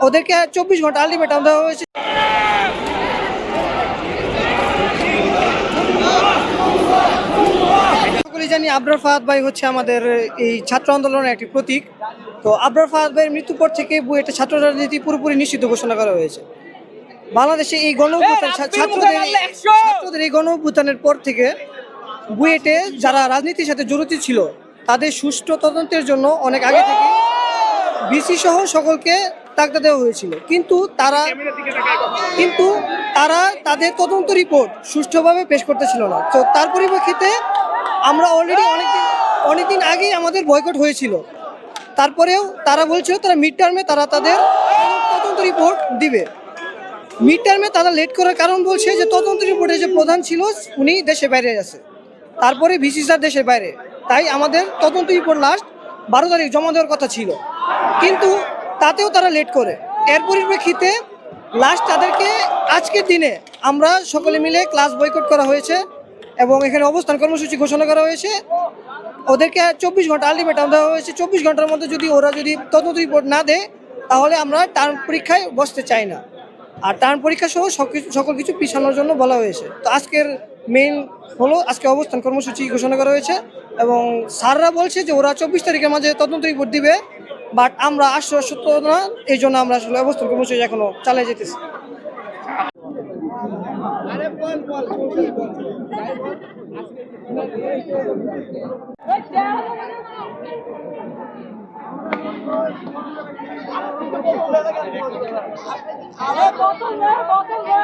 ওদেরকে চব্বিশ ঘণ্টা আলটিমেটাম দেওয়া হয়েছে সকলেই জানি আবরার ফাহাদ ভাই হচ্ছে আমাদের এই ছাত্র আন্দোলনের একটি প্রতীক। তো আবরার ফাহাদ ভাইয়ের মৃত্যুর পর থেকে বুয়েটে ছাত্র রাজনীতি পুরোপুরি নিষিদ্ধ ঘোষণা করা হয়েছে। বাংলাদেশে এই গণ ছাত্রদের এই- ছাত্রদের এই গণ পর থেকে বুয়েটে যারা রাজনীতির সাথে জড়িত ছিল তাদের সুষ্ঠু তদন্তের জন্য অনেক আগে থেকে বিসি সহ সকলকে তাগদা দেওয়া হয়েছিল। কিন্তু তারা কিন্তু তারা তাদের তদন্ত রিপোর্ট সুষ্ঠুভাবে পেশ করতেছিল না। তো তার পরিপ্রেক্ষিতে আমরা অলরেডি অনেকদিন অনেকদিন আগেই আমাদের বয়কট হয়েছিল। তারপরেও তারা বলছিল তারা মিড টার্মে তারা তাদের তদন্ত রিপোর্ট দিবে। মিড টার্মে তারা লেট করার কারণ বলছে যে তদন্ত রিপোর্টে যে প্রধান ছিল উনি দেশে বাইরে আছে। তারপরে ভিসি স্যার দেশের বাইরে। তাই আমাদের তদন্ত রিপোর্ট লাস্ট বারো তারিখ জমা দেওয়ার কথা ছিল। কিন্তু তাতেও তারা লেট করে। এর পরিপ্রেক্ষিতে লাস্ট তাদেরকে আজকের দিনে আমরা সকলে মিলে ক্লাস বয়কট করা হয়েছে এবং এখানে অবস্থান কর্মসূচি ঘোষণা করা হয়েছে। ওদেরকে চব্বিশ ঘণ্টা আলটিমেটাম দেওয়া হয়েছে। চব্বিশ ঘণ্টার মধ্যে যদি ওরা যদি তদন্ত রিপোর্ট না দেয়, তাহলে আমরা টার্ম পরীক্ষায় বসতে চাই না। আর টার্ম পরীক্ষা সহ সকল কিছু পিছানোর জন্য বলা হয়েছে। তো আজকের মেইন হলো আজকে অবস্থান কর্মসূচি ঘোষণা করা হয়েছে এবং স্যাররা বলছে যে ওরা চব্বিশ তারিখের মাঝে তদন্ত রিপোর্ট দিবে। বাট আমরা আশ্বস্ত না, এই জন্য আমরা আসলে অবস্থান কর্মসূচি এখনও চালিয়ে যেতেছি। আরে বোতল নে বোতল নে